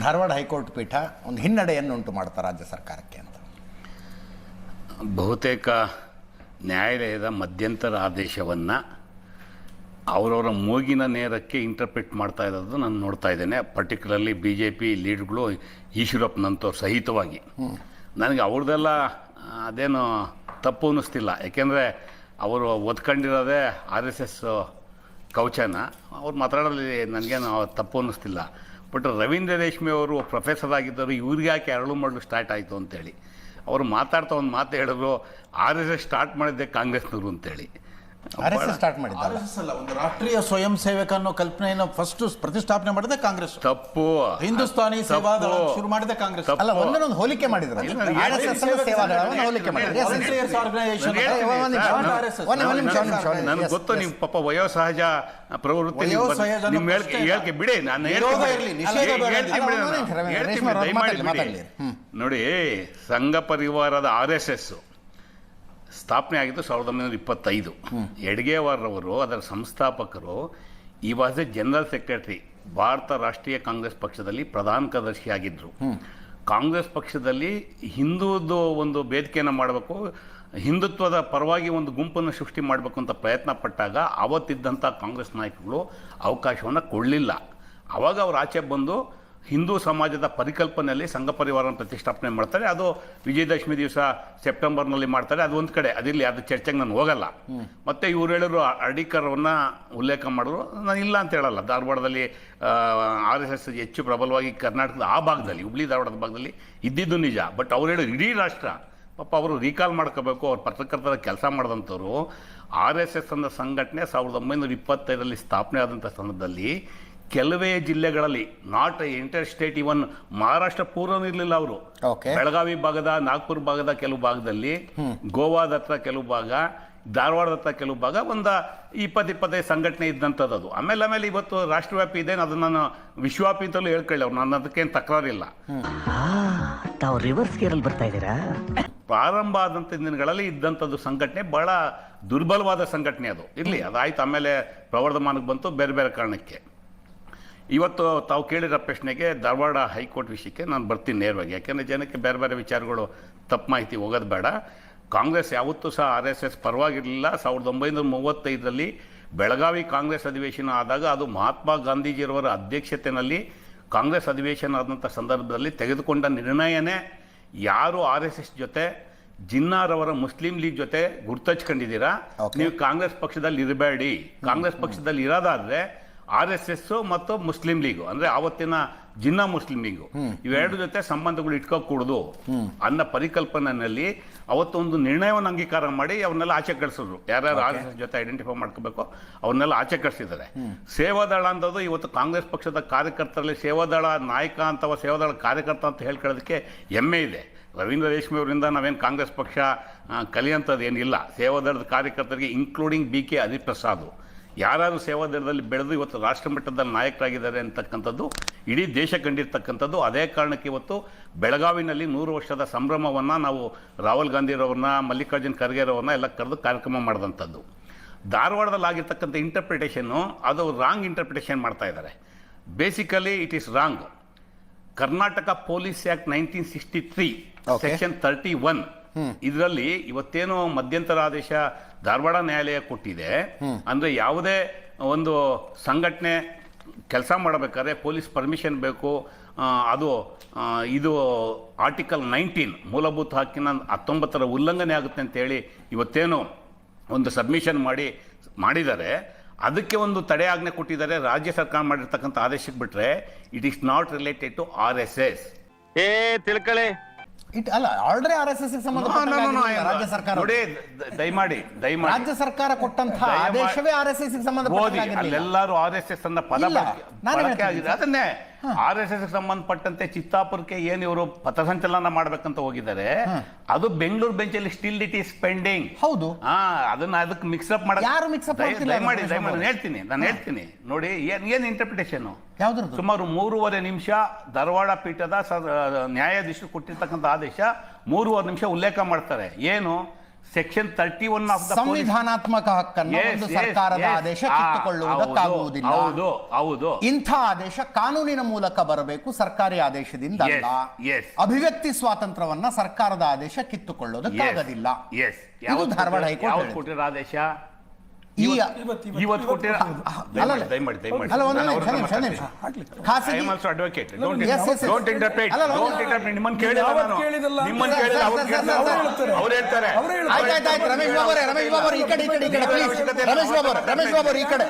Dharwad high court ಪೀಠ ಒಂದು ಹಿನ್ನಡೆಯನ್ನು ಉಂಟು ಮಾಡ್ತಾರೆ ರಾಜ್ಯ ಸರ್ಕಾರಕ್ಕೆ ಅಂತ. ಬಹುತೇಕ ನ್ಯಾಯಾಲಯದ ಮಧ್ಯಂತರ ಆದೇಶವನ್ನು ಅವರವರ ಮೂಗಿನ ನೇರಕ್ಕೆ ಇಂಟರ್ಪ್ರಿಟ್ ಮಾಡ್ತಾ ಇರೋದು ನಾನು ನೋಡ್ತಾ ಇದ್ದೇನೆ. ಪರ್ಟಿಕ್ಯುಲರ್ಲಿ ಬಿ ಜೆ ಪಿ ಲೀಡ್ಗಳು ಈಶ್ವರಪ್ಪನಂಥವ್ರು ಸಹಿತವಾಗಿ. ನನಗೆ ಅವ್ರದ್ದೆಲ್ಲ ಅದೇನು ತಪ್ಪು ಅನ್ನಿಸ್ತಿಲ್ಲ. ಯಾಕೆಂದರೆ ಅವರು ಒದ್ಕೊಂಡಿರೋದೇ ಆರ್ ಎಸ್ ಎಸ್ ಕವಚನ. ಅವ್ರು ಮಾತಾಡೋದ್ರಲ್ಲಿ ನನಗೇನು ತಪ್ಪು ಅನ್ನಿಸ್ತಿಲ್ಲ. ಬಟ್ ರವೀಂದ್ರ ರೇಷ್ಮೆ ಅವರು ಪ್ರೊಫೆಸರ್ ಆಗಿದ್ದರು, ಇವ್ರಿಗೆ ಯಾಕೆ ಅರಳು ಮಾಡಲು ಸ್ಟಾರ್ಟ್ ಆಯಿತು ಅಂತೇಳಿ. ಅವರು ಮಾತಾಡ್ತಾ ಒಂದು ಮಾತು ಹೇಳಿದ್ರು ಆರ್ ಎಸ್ ಎಸ್ ಸ್ಟಾರ್ಟ್ ಮಾಡಿದ್ದೆ ಕಾಂಗ್ರೆಸ್ನವರು ಅಂತೇಳಿ. R S S start as ಅಲ್ಲ ಒಂದು ರಾಷ್ಟ್ರೀಯ ಸ್ವಯಂ ಸೇವಕ ಅನ್ನೋ ಕಲ್ಪನೆಯನ್ನು ಫಸ್ಟ್ ಪ್ರತಿಷ್ಠಾಪನೆ ಮಾಡಿದೆ ಕಾಂಗ್ರೆಸ್. ತಪ್ಪು. ಹಿಂದೂಸ್ತಾನಿ ಸೇವಾದಳ. ಶುರು ಮಾಡಿದೆ ಕಾಂಗ್ರೆಸ್. ಅಲ್ಲ ಒಂದೊಂದು ಹೋಲಿಕೆ ಮಾಡಿದ್ರು ಆರ್ ಎಸ್ ಎಸ್ ಅನ್ನು ಸೇವಾದಳವನ್ನು ಹೋಲಿಕೆ ಮಾಡಿದ್ರು. ನನಗೆ ಗೊತ್ತು. ನಿಮ್ಮ ಪಾಪ ವಯೋಸಹಜ ಪ್ರವೃತ್ತಿ ನಿಮ್ಮ ಹೇಳಿಕೆ ಬಿಡಿ ನಾನು ಹೇಳ್ತೀನಿ. ನೋಡಿ ಸಂಘ ಪರಿವಾರದ ಆರ್ ಎಸ್ ಎಸ್. ಸ್ಥಾಪನೆ ಆಗಿದ್ದು ಸಾವಿರದ ಒಂಬೈನೂರ ಇಪ್ಪತ್ತೈದು. ಎಡ್ಗೇವಾರ್ರವರು ಅದರ ಸಂಸ್ಥಾಪಕರು ಈ ವಾಸ್ ಎ ಜನರಲ್ ಸೆಕ್ರೆಟರಿ ಭಾರತ ರಾಷ್ಟ್ರೀಯ ಕಾಂಗ್ರೆಸ್ ಪಕ್ಷದಲ್ಲಿ ಪ್ರಧಾನ ಕಾರ್ಯದರ್ಶಿಯಾಗಿದ್ದರು ಕಾಂಗ್ರೆಸ್ ಪಕ್ಷದಲ್ಲಿ ಹಿಂದೂದು ಒಂದು ಬೇದಿಕೆಯನ್ನು ಮಾಡಬೇಕು ಹಿಂದುತ್ವದ ಪರವಾಗಿ ಒಂದು ಗುಂಪನ್ನು ಸೃಷ್ಟಿ ಮಾಡಬೇಕು ಅಂತ ಪ್ರಯತ್ನ ಪಟ್ಟಾಗ ಅವತ್ತಿದ್ದಂಥ ಕಾಂಗ್ರೆಸ್ ನಾಯಕರು ಅವಕಾಶವನ್ನು ಕೊಡಲಿಲ್ಲ. ಆವಾಗ ಅವರು ಆಚೆ ಬಂದು ಹಿಂದೂ ಸಮಾಜದ ಪರಿಕಲ್ಪನೆಯಲ್ಲಿ ಸಂಘ ಪರಿವಾರವನ್ನು ಪ್ರತಿಷ್ಠಾಪನೆ ಮಾಡ್ತಾರೆ. ಅದು ವಿಜಯದಶಮಿ ದಿವಸ ಸೆಪ್ಟೆಂಬರ್ನಲ್ಲಿ ಮಾಡ್ತಾರೆ. ಅದು ಒಂದು ಕಡೆ. ಅದಿರಲಿ ಅದು ಚರ್ಚೆಗೆ ನಾನು ಹೋಗಲ್ಲ. ಮತ್ತು ಇವ್ರು ಹೇಳಿದ್ರು ಅಡಿಕರವನ್ನು ಉಲ್ಲೇಖ ಮಾಡಿದ್ರು. ನಾನು ಇಲ್ಲ ಅಂತ ಹೇಳಲ್ಲ. ಧಾರವಾಡದಲ್ಲಿ ಆರ್ ಎಸ್ ಎಸ್ ಹೆಚ್ಚು ಪ್ರಬಲವಾಗಿ ಕರ್ನಾಟಕದ ಆ ಭಾಗದಲ್ಲಿ ಹುಬ್ಳಿ ಧಾರವಾಡದ ಭಾಗದಲ್ಲಿ ಇದ್ದಿದ್ದು ನಿಜ. ಬಟ್ ಅವ್ರು ಹೇಳಿದ್ರು ಇಡೀ ರಾಷ್ಟ್ರ ಪಾಪ ಅವರು ರೀಕಾಲ್ ಮಾಡ್ಕೋಬೇಕು. ಅವ್ರು ಪತ್ರಕರ್ತರ ಕೆಲಸ ಮಾಡಿದಂಥವ್ರು. ಆರ್ ಎಸ್ ಎಸ್ ಅನ್ನೋ ಸಂಘಟನೆ ಸಾವಿರದ ಒಂಬೈನೂರ ಇಪ್ಪತ್ತೈದರಲ್ಲಿ ಸ್ಥಾಪನೆ ಆದಂಥ ಸಂದರ್ಭದಲ್ಲಿ ಕೆಲವೇ ಜಿಲ್ಲೆಗಳಲ್ಲಿ not interstate even Maharashtra ಪೂರ್ವನೂ ಇರಲಿಲ್ಲ ಅವರು. ಬೆಳಗಾವಿ ಭಾಗದ ನಾಗ್ಪುರ್ ಭಾಗದ ಕೆಲವು ಭಾಗದಲ್ಲಿ ಗೋವಾದ ಹತ್ರ ಕೆಲವು ಭಾಗ ಧಾರವಾಡದ ಹತ್ರ ಕೆಲವು ಭಾಗ ಒಂದು ಇಪ್ಪತ್ತು ಇಪ್ಪತ್ತೈದು ಸಂಘಟನೆ ಇದ್ದಂಥದ್ದು ಅದು. ಆಮೇಲೆ ಆಮೇಲೆ ಇವತ್ತು ರಾಷ್ಟ್ರವ್ಯಾಪಿ ಇದೆ ಅದನ್ನು ನಾನು ವಿಶ್ವವ್ಯಾಪಿ ಅಂತಲೂ ಹೇಳ್ಕೊಳ್ಳಿ ಅವ್ರು. ನನ್ನ ಅದಕ್ಕೇನು ತಕರಾರಿಲ್ಲ. ತಾವು ರಿವರ್ಸ್ ಗೇರಲ್ಲಿ ಬರ್ತಾ ಇದ್ದೀರಾ? ಪ್ರಾರಂಭ ಆದಂಥ ದಿನಗಳಲ್ಲಿ ಇದ್ದಂಥದ್ದು ಸಂಘಟನೆ ಬಹಳ ದುರ್ಬಲವಾದ ಸಂಘಟನೆ ಅದು. ಇರಲಿ ಅದಾಯ್ತು. ಆಮೇಲೆ ಪ್ರವರ್ಧಮಾನಕ್ಕೆ ಬಂತು ಬೇರೆ ಬೇರೆ ಕಾರಣಕ್ಕೆ. ಇವತ್ತು ತಾವು ಕೇಳಿರೋ ಪ್ರಶ್ನೆಗೆ ಧಾರವಾಡ ಹೈಕೋರ್ಟ್ ವಿಷಯಕ್ಕೆ ನಾನು ಬರ್ತೀನಿ ನೇರವಾಗಿ. ಯಾಕೆಂದರೆ ಜನಕ್ಕೆ ಬೇರೆ ಬೇರೆ ವಿಚಾರಗಳು ತಪ್ಪು ಮಾಹಿತಿ ಹೋಗೋದು ಬೇಡ. ಕಾಂಗ್ರೆಸ್ ಯಾವತ್ತೂ ಸಹ ಆರ್ ಎಸ್ ಎಸ್ ಪರವಾಗಿರಲಿಲ್ಲ. ಸಾವಿರದ ಒಂಬೈನೂರ ಮೂವತ್ತೈದರಲ್ಲಿ ಬೆಳಗಾವಿ ಕಾಂಗ್ರೆಸ್ ಅಧಿವೇಶನ ಆದಾಗ ಅದು ಮಹಾತ್ಮ ಗಾಂಧೀಜಿಯವರ ಅಧ್ಯಕ್ಷತೆಯಲ್ಲಿ ಕಾಂಗ್ರೆಸ್ ಅಧಿವೇಶನ ಆದಂಥ ಸಂದರ್ಭದಲ್ಲಿ ತೆಗೆದುಕೊಂಡ ನಿರ್ಣಯನೇ ಯಾರು ಆರ್ ಎಸ್ ಎಸ್ ಜೊತೆ ಜಿನ್ನಾರವರ ಮುಸ್ಲಿಂ ಲೀಗ್ ಜೊತೆ ಗುರ್ತಚ್ಕೊಂಡಿದ್ದೀರಾ. ನೀವು ಕಾಂಗ್ರೆಸ್ ಪಕ್ಷದಲ್ಲಿ ಇರಬೇಡಿ. ಕಾಂಗ್ರೆಸ್ ಪಕ್ಷದಲ್ಲಿ ಇರೋದಾದ್ರೆ ಆರ್ ಎಸ್ ಎಸ್ ಮತ್ತು ಮುಸ್ಲಿಂ ಲೀಗ್ ಅಂದ್ರೆ ಆವತ್ತಿನ ಜಿನ್ನಾ ಮುಸ್ಲಿಂ ಲೀಗು. ಇವೆರಡು ಜೊತೆ ಸಂಬಂಧಗಳು ಇಟ್ಕೋಕೂಡದು ಅನ್ನೋ ಪರಿಕಲ್ಪನೆಯಲ್ಲಿ ಅವತ್ತೊಂದು ನಿರ್ಣಯವನ್ನು ಅಂಗೀಕಾರ ಮಾಡಿ ಅವನ್ನೆಲ್ಲ ಆಚೆ ಕಳಿಸಿದ್ರು. ಯಾರ್ಯಾರು ಆರ್ ಎಸ್ ಎಸ್ ಜೊತೆ ಐಡೆಂಟಿಫೈ ಮಾಡ್ಕೋಬೇಕು ಅವನ್ನೆಲ್ಲ ಆಚೆ ಕಳಿಸಿದ್ದಾರೆ. ಸೇವಾದಳ ಅಂತದ್ದು ಇವತ್ತು ಕಾಂಗ್ರೆಸ್ ಪಕ್ಷದ ಕಾರ್ಯಕರ್ತರಲ್ಲಿ ಸೇವಾದಳ ನಾಯಕ ಅಂತವ ಸೇವಾದಳ ಕಾರ್ಯಕರ್ತ ಅಂತ ಹೇಳ್ಕೊಳ್ಳೋದಕ್ಕೆ ಹೆಮ್ಮೆ ಇದೆ. ರವೀಂದ್ರ ರೇಷ್ಮೆ ಅವರಿಂದ ನಾವೇನು ಕಾಂಗ್ರೆಸ್ ಪಕ್ಷ ಕಲಿಯಂತದ್ದು ಕಲಿಯಂಥದ್ದು ಏನಿಲ್ಲ. ಸೇವಾದಳದ ಕಾರ್ಯಕರ್ತರಿಗೆ ಇನ್ಕ್ಲೂಡಿಂಗ್ ಬಿ ಕೆ ಹರಿಪ್ರಸಾದ್ ಯಾರು ಸೇವಾದಳದಲ್ಲಿ ಬೆಳೆದು ಇವತ್ತು ರಾಷ್ಟ್ರ ಮಟ್ಟದಲ್ಲಿ ನಾಯಕರಾಗಿದ್ದಾರೆ ಅಂತಕ್ಕಂಥದ್ದು ಇಡೀ ದೇಶ ಕಂಡಿರ್ತಕ್ಕಂಥದ್ದು ಅದೇ ಕಾರಣಕ್ಕೆ ಇವತ್ತು ಬೆಳಗಾವಿನಲ್ಲಿ ನೂರು ವರ್ಷದ ಸಂಭ್ರಮವನ್ನು ನಾವು ರಾಹುಲ್ ಗಾಂಧಿರವ್ರನ್ನ ಮಲ್ಲಿಕಾರ್ಜುನ್ ಖರ್ಗೆರವ್ರನ್ನ ಎಲ್ಲ ಕರೆದು ಕಾರ್ಯಕ್ರಮ ಮಾಡಿದಂಥದ್ದು. ಧಾರವಾಡದಲ್ಲಿ ಆಗಿರ್ತಕ್ಕಂಥ ಇಂಟರ್ಪ್ರಿಟೇಷನ್ನು ಅದು ರಾಂಗ್ ಇಂಟರ್ಪ್ರಿಟೇಷನ್ ಮಾಡ್ತಾ ಇದ್ದಾರೆ. Basically it is wrong Karnataka police act nineteen sixty three. Section thirty one ಇದರಲ್ಲಿ ಇವತ್ತೇನು ಮಧ್ಯಂತರ ಆದೇಶ ಧಾರವಾಡ ನ್ಯಾಯಾಲಯ ಕೊಟ್ಟಿದೆ. ಅಂದ್ರೆ ಯಾವುದೇ ಒಂದು ಸಂಘಟನೆ ಕೆಲಸ ಮಾಡಬೇಕಾದ್ರೆ ಪೊಲೀಸ್ ಪರ್ಮಿಷನ್ ಬೇಕು. ಅದು ಇದು ಆರ್ಟಿಕಲ್ ನೈನ್ಟೀನ್ ಮೂಲಭೂತ ಹಕ್ಕಿನ ಹತ್ತೊಂಬತ್ತರ ಉಲ್ಲಂಘನೆ ಆಗುತ್ತೆ ಅಂತೇಳಿ ಇವತ್ತೇನು ಒಂದು ಸಬ್ಮಿಷನ್ ಮಾಡಿ, ಮಾಡಿದ್ದಾರೆ. ಅದಕ್ಕೆ ಒಂದು ತಡೆ ಆಜ್ಞೆ ಕೊಟ್ಟಿದ್ದಾರೆ. ರಾಜ್ಯ ಸರ್ಕಾರ ಮಾಡಿರ್ತಕ್ಕಂಥ ಆದೇಶಕ್ಕೆ ಬಿಟ್ಟರೆ it is not related to R S S ಏ ತಿಳ್ಕೊಳ್ಳಿ ಇಟ್ ಅಲ್ಲ ಆಲ್ರೆಡಿ ಆರ್ ಎಸ್ ಎಸ್ ರಾಜ್ಯ ಸರ್ಕಾರ. ನೋಡಿ ದಯಮಾಡಿ ದಯಮಾಡಿ. ರಾಜ್ಯ ಸರ್ಕಾರ ಕೊಟ್ಟಂತಹ ಆದೇಶವೇ ಆರ್ ಎಸ್ ಎಸ್ ಸಂಬಂಧ ಅಲ್ಲೆಲ್ಲಾರು ಆರ್ ಎಸ್ ಎಸ್ ಅನ್ನ ಪದ ಬಳಕೆ-. ಆಗಿದೆ ಅದನ್ನೇ. ಆರ್ ಎಸ್ ಎಸ್ ಸಂಬಂಧಪಟ್ಟಂತೆ ಚಿತ್ತಾಪುರಕ್ಕೆ ಏನು ಇವರು ಪಥಸಂಚಲನ ಮಾಡ್ಬೇಕಂತ ಹೋಗಿದ್ದಾರೆ ಅದು ಬೆಂಗಳೂರು ಬೆಂಚಲ್ಲಿ ಸ್ಟಿಲ್ ಇಟ್ ಈಸ್ ಪೆಂಡಿಂಗ್ ಹೌದು. ಹಾ ಅದನ್ನ ಅದಕ್ಕೆ ಮಿಕ್ಸಪ್ ಮಾಡಿ? ನಾನು ಹೇಳ್ತೀನಿ ನಾನು ಹೇಳ್ತೀನಿ. ನೋಡಿ ಏನ್ ಏನ್ ಇಂಟರ್ಪ್ರಿಟೇಷನ್ ಸುಮಾರು ಮೂರುವರೆ ನಿಮಿಷ ಧಾರವಾಡ ಪೀಠದ ನ್ಯಾಯಾಧೀಶರು ಕೊಟ್ಟಿರ್ತಕ್ಕಂಥ ಆದೇಶ ಮೂರುವರೆ ನಿಮಿಷ ಉಲ್ಲೇಖ ಮಾಡ್ತಾರೆ. ಏನು? ಸೆಕ್ಷನ್ ತರ್ಟಿ ಒನ್ ಸಂವಿಧಾನಾತ್ಮಕ ಹಕ್ಕನ್ನು ಒಂದು ಸರ್ಕಾರದ ಆದೇಶ ಕಿತ್ತುಕೊಳ್ಳುವುದಕ್ಕಾಗುವುದಿಲ್ಲ ಹೌದು ಹೌದು ಇಂಥ ಆದೇಶ ಕಾನೂನಿನ ಮೂಲಕ ಬರಬೇಕು ಸರ್ಕಾರಿ ಆದೇಶದಿಂದ ಅಲ್ಲ. ಅಭಿವ್ಯಕ್ತಿ ಸ್ವಾತಂತ್ರ್ಯವನ್ನ ಸರ್ಕಾರದ ಆದೇಶ ಕಿತ್ತುಕೊಳ್ಳೋದಕ್ಕಾಗದಿಲ್ಲ ಧಾರವಾಡ ಹೈಕೋರ್ಟ್ ಕೊಟ್ಟಿರೋ ಆದೇಶ? ಈ ಇವತ್ತು ಕೊಟ್ಟಿರೋ ಅಲ್ಲ, ದಯಮಾಡಿ ದಯಮಾಡಿ. ಒಂದು ನಿಮಿಷ ನಿಮಿಷ ನಿಮಿಷ ಖಾಸಗಿ. ನಿಮ್ಮನ್ನ ಕೇಳಿಲ್ಲ ನಾನು. ನಿಮ್ಮನ್ನ ಕೇಳಿಲ್ಲ, ಅವ್ರು ಕೇಳಿಲ್ಲ. ಅವ್ರು ಹೇಳ್ತಾರೆ. ಆಯ್ತು ಆಯ್ತು ಆಯ್ತು. ರಮೇಶ್ ಬಾಬು ರಮೇಶ್ ಬಾಬು ಈ ಕಡೆ ಈ ಕಡೆ ಈ ಕಡೆ. ಪ್ಲೀಸ್ ರಮೇಶ್ ಬಾಬು ರಮೇಶ್ ಬಾಬು ಈ ಕಡೆ.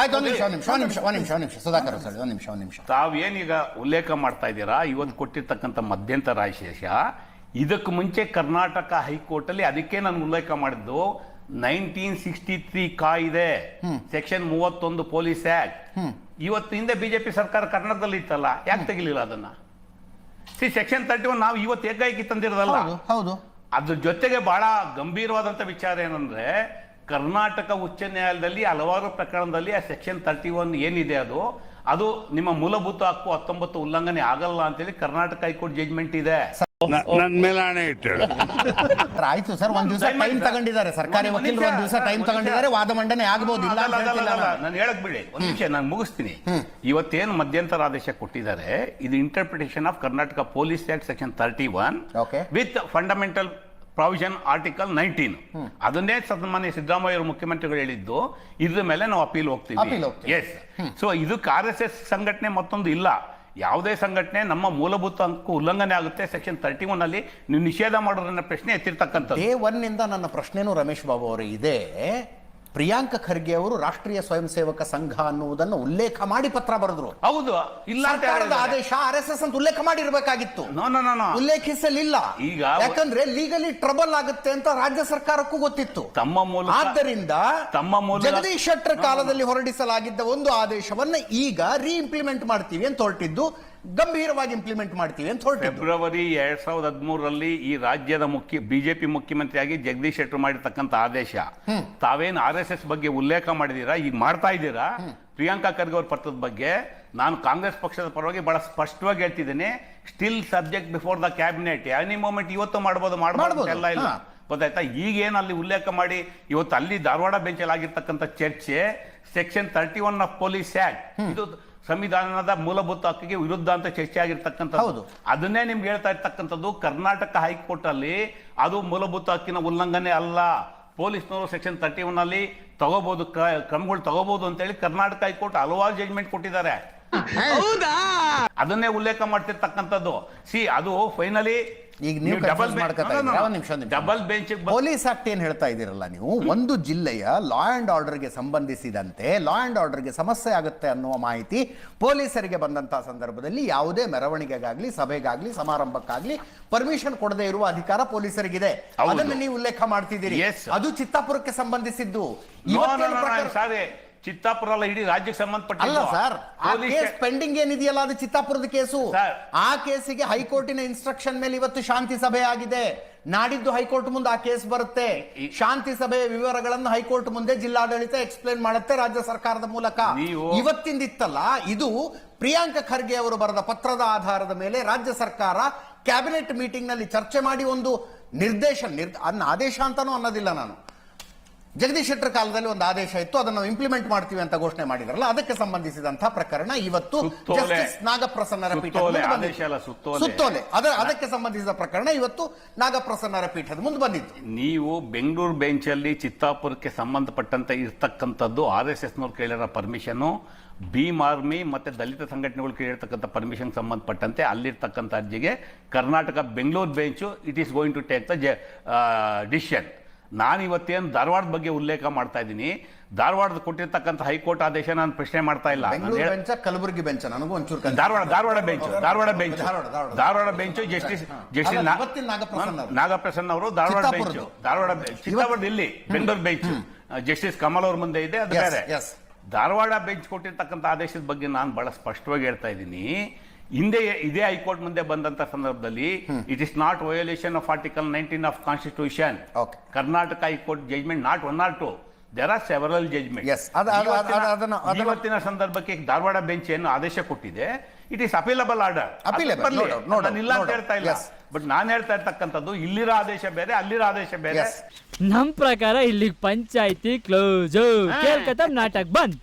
ಆಯ್ತು ಒಂದು ನಿಮಿಷ ಒಂದು ನಿಮಿಷ ಒಂದು ನಿಮಿಷ ಒಂದು ನಿಮಿಷ ಒಂದು ನಿಮಿಷ. ಸುಧಾಕರ್ ಸರ್ ಒಂದು ನಿಮಿಷ ಒಂದು ನಿಮಿಷ. ತಾವೇನೀಗ ಉಲ್ಲೇಖ ಮಾಡ್ತಾ ಇದ್ದೀರಾ? ಇವತ್ತು ಕೊಟ್ಟಿರ್ತಕ್ಕಂಥ ಮಧ್ಯಂತರ ಆಶೇಷ ಇದಕ್ಕೆ ಮುಂಚೆ ಕರ್ನಾಟಕ ಹೈಕೋರ್ಟ್ ಅಲ್ಲಿ ಅದಕ್ಕೆ ನಾನು ಉಲ್ಲೇಖ ಮಾಡಿದ್ದು ನೈನ್ಟೀನ್ ಸಿಕ್ಸ್ಟಿ ತ್ರೀ ಕಾಯಿದೆ ಸೆಕ್ಷನ್ ಮೂವತ್ತೊಂದು ಪೊಲೀಸ್ ಆಕ್ಟ್. ಇವತ್ತು ಹಿಂದೆ ಬಿಜೆಪಿ ಸರ್ಕಾರ ಕರ್ನಾಟಕದಲ್ಲಿ ಇತ್ತಲ್ಲ ಯಾಕೆ ತೆಗಿಲಿಲ್ಲ ಅದನ್ನ? ಸಿ ಸೆಕ್ಷನ್ ತರ್ಟಿ ಒನ್ ನಾವು ಇವತ್ತು ಏಕಾಏಕಿ ತಂದಿರೋದಲ್ಲ? ಹೌದು ಹೌದು. ಅದ್ರ ಜೊತೆಗೆ ಬಹಳ ಗಂಭೀರವಾದಂತ ವಿಚಾರ ಏನಂದ್ರೆ ಕರ್ನಾಟಕ ಉಚ್ಚ ನ್ಯಾಯಾಲಯದಲ್ಲಿ ಹಲವಾರು ಪ್ರಕರಣದಲ್ಲಿ ಆ ಸೆಕ್ಷನ್ ತರ್ಟಿ ಒನ್ ಏನಿದೆ ಅದು ಅದು ನಿಮ್ಮ ಮೂಲಭೂತ ಹಕ್ಕು ಹತ್ತೊಂಬತ್ತು ಉಲ್ಲಂಘನೆ ಆಗಲ್ಲ ಅಂತೇಳಿ ಕರ್ನಾಟಕ ಹೈಕೋರ್ಟ್ ಜಜ್ಮೆಂಟ್ ಇದೆ. ನನ್ ಮೇಲೆ ಹಣೆ ಇಟ್ಟಳು ಆಯ್ತು ಸರ್ ಒಂದ್ ದಿವಸ ಟೈಮ್. ತಗೊಂಡಿದ್ದಾರೆ. ಸರ್ಕಾರಿ ವಕೀಲರು ಒಂದ್ ದಿವಸ ಟೈಮ್ ತಗೊಂಡಿದ್ದಾರೆ. ವಾದ ಮಂಡನೆ ಆಗ್ಬೋದು ಇಲ್ಲ ಅಂತ ಹೇಳ್ತಿಲ್ಲ. ನಾನು. ನಾನು ಹೇಳಕ್ ಬಿಡಿ. ಒಂದ್ ನಿಮಿಷ ನಾನು ಮುಗಿಸ್ತೀನಿ. ಇವತ್ತೇನು ಮಧ್ಯಂತರ ಆದೇಶ ಕೊಟ್ಟಿದ್ದಾರೆ ಇದು interpretation of Karnataka police act section thirty one Okay. With fundamental provision article nineteen ಅದನ್ನೇ ಸನ್ಮಾನ್ಯ ಸಿದ್ದರಾಮಯ್ಯ ಅವರು ಮುಖ್ಯಮಂತ್ರಿಗಳು ಹೇಳಿದ್ದು ಇದ್ರ ಮೇಲೆ ನಾವು ಅಪೀಲ್ Appeal ಹೋಗ್ತೀವಿ. ಎಸ್ ಸೊ ಇದು ಆರ್ ಎಸ್ ಎಸ್ ಸಂಘಟನೆ ಮತ್ತೊಂದು ಇಲ್ಲ. ಯಾವುದೇ ಸಂಘಟನೆ ನಮ್ಮ ಮೂಲಭೂತ ಹಕ್ಕು ಉಲ್ಲಂಘನೆ ಆಗುತ್ತೆ. ಸೆಕ್ಷನ್ ತರ್ಟಿ ಒನ್ ಅಲ್ಲಿ ನೀವು ನಿಷೇಧ ಮಾಡೋದನ್ನ ಪ್ರಶ್ನೆ ಎತ್ತಿರ್ತಕ್ಕಂಥ ಡೇ ಒನ್ ಇಂದ ನನ್ನ ಪ್ರಶ್ನೆನೂ ರಮೇಶ್ ಬಾಬು ಅವರು ಇದೆ. ಪ್ರಿಯಾಂಕ ಖರ್ಗೆ ಅವರು ರಾಷ್ಟ್ರೀಯ ಸ್ವಯಂ ಸೇವಕ ಸಂಘ ಅನ್ನುವುದನ್ನು ಉಲ್ಲೇಖ ಮಾಡಿ ಪತ್ರ ಬರೆದ್ರು. ಹೌದು ಇಲ್ಲ ಅಂತ ಸರ್ಕಾರದ ಹೇಳಿದ್ದಾರೆ. ಆದೇಶ ಆರ್ ಎಸ್ ಎಸ್ ಅಂತ ಉಲ್ಲೇಖ ಮಾಡಿರ್ಬೇಕಾಗಿತ್ತು. ಉಲ್ಲೇಖಿಸಲಿಲ್ಲ. ಈಗ ಯಾಕಂದ್ರೆ ಲೀಗಲಿ ಟ್ರಬಲ್ ಆಗುತ್ತೆ ಅಂತ ರಾಜ್ಯ ಸರ್ಕಾರಕ್ಕೂ ಗೊತ್ತಿತ್ತು. ತಮ್ಮ ಮೂಲಕ ಆದ್ದರಿಂದ ತಮ್ಮ ಮೂಲಕ- ಜಗದೀಶ್ ಶೆಟ್ಟರ್ ಕಾಲದಲ್ಲಿ ಹೊರಡಿಸಲಾಗಿದ್ದ ಒಂದು ಆದೇಶವನ್ನ ಈಗ ರೀ ಇಂಪ್ಲಿಮೆಂಟ್ ಮಾಡ್ತೀವಿ ಅಂತ ಹೊರಟಿದ್ದು ಗಂಭೀರವಾಗಿ ಇಂಪ್ಲಿಮೆಂಟ್ ಮಾಡ್ತೀವಿ ಅಂತ ಹೊರಟು ಫೆಬ್ರವರಿ ಎರಡ್ ಸಾವಿರದ ಹದಿಮೂರರಲ್ಲಿ ಈ ರಾಜ್ಯದ ಮುಖ್ಯ ಬಿಜೆಪಿ ಮುಖ್ಯಮಂತ್ರಿಯಾಗಿ ಜಗದೀಶ್ ಶೆಟ್ಟರ್ ಮಾಡಿರ್ತಕ್ಕಂಥ ಆದೇಶ. ತಾವೇನು ಆರ್ ಎಸ್ ಎಸ್ ಬಗ್ಗೆ ಉಲ್ಲೇಖ ಮಾಡಿದೀರಾ ಈಗ ಮಾಡ್ತಾ ಇದ್ದೀರಾ? ಪ್ರಿಯಾಂಕಾ ಖರ್ಗೆ ಅವ್ರ ಪತ್ರದ ಬಗ್ಗೆ ನಾನು ಕಾಂಗ್ರೆಸ್ ಪಕ್ಷದ ಪರವಾಗಿ ಬಹಳ ಸ್ಪಷ್ಟವಾಗಿ ಹೇಳ್ತಿದ್ದೇನೆ. Still subject before the cabinet any moment ಇವತ್ತು ಮಾಡ್ಬೋದು ಮಾಡ್ಬೋದು, ಎಲ್ಲ ಇಲ್ಲ. ಗೊತ್ತಾಯ್ತಾ ಈಗೇನು ಅಲ್ಲಿ ಉಲ್ಲೇಖ ಮಾಡಿ ಇವತ್ತು ಅಲ್ಲಿ ಧಾರವಾಡ ಬೆಂಚಲ್ಲಿ ಆಗಿರ್ತಕ್ಕಂಥ ಚರ್ಚೆ section thirty one of police act ಇದು ಸಂವಿಧಾನದ ಮೂಲಭೂತ ಹಕ್ಕಿಗೆ ವಿರುದ್ಧ ಅಂತ ಚರ್ಚೆ ಹೌದು. ಆಗಿರ್ತಕ್ಕಂಥದ್ದು ಅದನ್ನೇ ನಿಮ್ಗೆ ಹೇಳ್ತಾ ಇರ್ತಕ್ಕಂಥದ್ದು ಕರ್ನಾಟಕ ಹೈಕೋರ್ಟ್ ಅಲ್ಲಿ ಅದು ಮೂಲಭೂತ ಹಕ್ಕಿನ ಉಲ್ಲಂಘನೆ ಅಲ್ಲ. ಪೊಲೀಸ್ನವರು ಸೆಕ್ಷನ್ ತರ್ಟಿ ಒನ್ ಅಲ್ಲಿ ತಗೋಬಹುದು ಕ್ರಮಗಳು ತಗೋಬಹುದು ಅಂತೇಳಿ ಕರ್ನಾಟಕ ಹೈಕೋರ್ಟ್ ಹಲವಾರು ಜಜ್ಮೆಂಟ್ ಕೊಟ್ಟಿದ್ದಾರೆ. ಅದನ್ನೇ ಉಲ್ಲೇಖ ಮಾಡ್ತಿರ್ತಕ್ಕಂಥದ್ದು. ಸಿ ಅದು ಫೈನಲಿ ಈಗ ನೀವು ಡಬಲ್ ನಿಮಿಷ. ಡಬಲ್ ಬೆಂಚ್ ಪೊಲೀಸ್ ಆಕ್ಟ್ ಏನ್ ಹೇಳ್ತಾ ಇದ್ದೀರಲ್ಲ ನೀವು? ಒಂದು ಜಿಲ್ಲೆಯ ಲಾ ಅಂಡ್ ಆರ್ಡರ್ಗೆ ಸಂಬಂಧಿಸಿದಂತೆ ಲಾ ಅಂಡ್ ಆರ್ಡರ್ಗೆ ಸಮಸ್ಯೆ ಆಗುತ್ತೆ ಅನ್ನುವ ಮಾಹಿತಿ ಪೊಲೀಸರಿಗೆ ಬಂದಂತಹ ಸಂದರ್ಭದಲ್ಲಿ ಯಾವುದೇ ಮೆರವಣಿಗೆಗಾಗ್ಲಿ ಸಭೆಗಾಗ್ಲಿ ಸಮಾರಂಭಕ್ಕಾಗ್ಲಿ ಪರ್ಮಿಷನ್ ಕೊಡದೇ ಇರುವ ಅಧಿಕಾರ ಪೊಲೀಸರಿಗಿದೆ. ಅದನ್ನು ನೀವು ಉಲ್ಲೇಖ ಮಾಡ್ತಿದ್ದೀರಿ. ಅದು ಚಿತ್ತಾಪುರಕ್ಕೆ ಸಂಬಂಧಿಸಿದ್ದು. ಚಿತ್ತಾಪುರ ಅಲ್ಲ ಇಡೀ ರಾಜ್ಯಕ್ಕೆ ಸಂಬಂಧಪಟ್ಟ ಅಲ್ಲ ಸರ್ ಆ ಕೇಸ್ ಪೆಂಡಿಂಗ್ ಏನಿದೆಯಲ್ಲ ಅದು ಚಿತ್ತಾಪುರದ ಕೇಸು. ಆ ಕೇಸಿಗೆ ಹೈಕೋರ್ಟಿನ ಇನ್ಸ್ಟ್ರಕ್ಷನ್ ಮೇಲೆ ಇವತ್ತು ಶಾಂತಿ ಸಭೆ ಆಗಿದೆ. ನಾಡಿದ್ದು ಹೈಕೋರ್ಟ್ ಮುಂದೆ ಆ ಕೇಸ್ ಬರುತ್ತೆ. ಶಾಂತಿ ಸಭೆಯ ವಿವರಗಳನ್ನು ಹೈಕೋರ್ಟ್ ಮುಂದೆ ಜಿಲ್ಲಾಡಳಿತ ಎಕ್ಸ್ಪ್ಲೇನ್ ಮಾಡುತ್ತೆ ರಾಜ್ಯ ಸರ್ಕಾರದ ಮೂಲಕ. ಇವತ್ತಿಂದ ಇತ್ತಲ್ಲ ಇದು ಪ್ರಿಯಾಂಕ ಖರ್ಗೆ ಅವರು ಬರೆದ ಪತ್ರದ ಆಧಾರದ ಮೇಲೆ ರಾಜ್ಯ ಸರ್ಕಾರ ಕ್ಯಾಬಿನೆಟ್ ಮೀಟಿಂಗ್ನಲ್ಲಿ ಚರ್ಚೆ ಮಾಡಿ ಒಂದು ನಿರ್ದೇಶ ನಿರ್ ಅನ್ನ ಆದೇಶ ಅಂತಾನೂ ಅನ್ನೋದಿಲ್ಲ ನಾನು. ಜಗದೀಶ್ ಶೆಟ್ಟರ್ ಕಾಲದಲ್ಲಿ ಒಂದು ಆದೇಶ ಇತ್ತು ಅದನ್ನು ಇಂಪ್ಲಿಮೆಂಟ್ ಮಾಡ್ತೀವಿ ಅಂತ ಘೋಷಣೆ ಮಾಡಿದ್ರಲ್ಲ ಅದಕ್ಕೆ ಸಂಬಂಧಿಸಿದಂತಹ ಪ್ರಕರಣ ಇವತ್ತು. ಜಸ್ಟಿಸ್ ನಾಗಪ್ರಸನ್ನರ ಪೀಠ ಸುತ್ತೋಲೆ, ಅಲ್ಲ, ಅದಕ್ಕೆ ಸಂಬಂಧಿಸಿದ ಪ್ರಕರಣ ಇವತ್ತು ನಾಗಪ್ರಸನ್ನರ ಪೀಠದ ಮುಂದೆ ಬಂದಿತ್ತು. ನೀವು ಬೆಂಗಳೂರು ಬೆಂಚಲ್ಲಿ ಚಿತ್ತಾಪುರಕ್ಕೆ ಸಂಬಂಧಪಟ್ಟಂತೆ ಇರ್ತಕ್ಕಂಥದ್ದು ಆರ್ ಎಸ್ ಎಸ್ನವ್ರು ಕೇಳಿರೋ ಪರ್ಮಿಷನ್ ಭೀಮ್ ಆರ್ಮಿ ಮತ್ತೆ ದಲಿತ ಸಂಘಟನೆಗಳು ಕೇಳಿರ್ತಕ್ಕಂಥ ಪರ್ಮಿಷನ್ ಸಂಬಂಧಪಟ್ಟಂತೆ ಅಲ್ಲಿರ್ತಕ್ಕಂಥ ಅರ್ಜಿಗೆ Karnataka Bengaluru bench it is going to take the decision ನಾನು ಇವತ್ತೇನು ಧಾರವಾಡದ ಬಗ್ಗೆ ಉಲ್ಲೇಖ ಮಾಡ್ತಾ ಇದ್ದೀನಿ. ಧಾರವಾಡದ ಕೊಟ್ಟಿರ್ತಕ್ಕಂಥ ಹೈಕೋರ್ಟ್ ಆದೇಶ ನಾನು ಪ್ರಶ್ನೆ ಮಾಡ್ತಾ ಇಲ್ಲ. ಕಲಬುರಗಿ ಬೆಂಚ್ ನನಗೂ ಒಂಚೂರು Dharwad Dharwad bench Dharwad bench Dharwad, bench justice justice Nagaprasanna ಅವರು. ಧಾರವಾಡ ಬೆಂಚ್. ಧಾರವಾಡ ಬೆಂಚ್ ಚಿತ್ತಾಪುರದ ಇಲ್ಲಿ ಬೆಂಗಳೂರು ಬೆಂಚ್. ಜಸ್ಟಿಸ್ ಕಮಲ್ ಅವ್ರ ಮುಂದೆ ಇದೆ ಅದು ಬೇರೆ. ಧಾರವಾಡ ಬೆಂಚ್ ಕೊಟ್ಟಿರ್ತಕ್ಕಂಥ ಆದೇಶದ ಬಗ್ಗೆ ನಾನು ಬಹಳ ಸ್ಪಷ್ಟವಾಗಿ ಹೇಳ್ತಾ ಇದ್ದೀನಿ. ಹಿಂದೆ ಇದೇ ಹೈಕೋರ್ಟ್ ಮುಂದೆ ಬಂದಂತ ಸಂದರ್ಭದಲ್ಲಿ it is not violation of article nineteen of constitution. Karnataka high court judgement not one or two there are several judgement ಇವತ್ತಿನ ಸಂದರ್ಭಕ್ಕೆ ಧಾರವಾಡ ಬೆಂಚ್ ಏನು ಆದೇಶ ಕೊಟ್ಟಿದೆ. ಇಟ್ ಇಸ್ ಅಪೀಲಬಲ್ ಆರ್ಡರ್ ಇಲ್ಲ ಅಂತ ಹೇಳ್ತಾ ಇಲ್ಲ. ಬಟ್ ನಾನು ಹೇಳ್ತಾ ಇರ್ತಕ್ಕಂಥದ್ದು ಇಲ್ಲಿರೋ ಆದೇಶ ಬೇರೆ ಅಲ್ಲಿರೋ ಆದೇಶ ಬೇರೆ. ನಮ್ ಪ್ರಕಾರ ಇಲ್ಲಿ ಪಂಚಾಯತಿ ಕ್ಲೋಸ್ ಕೇಳ್ಕತ್ತ ನಾಟಕ್ ಬಂದ್.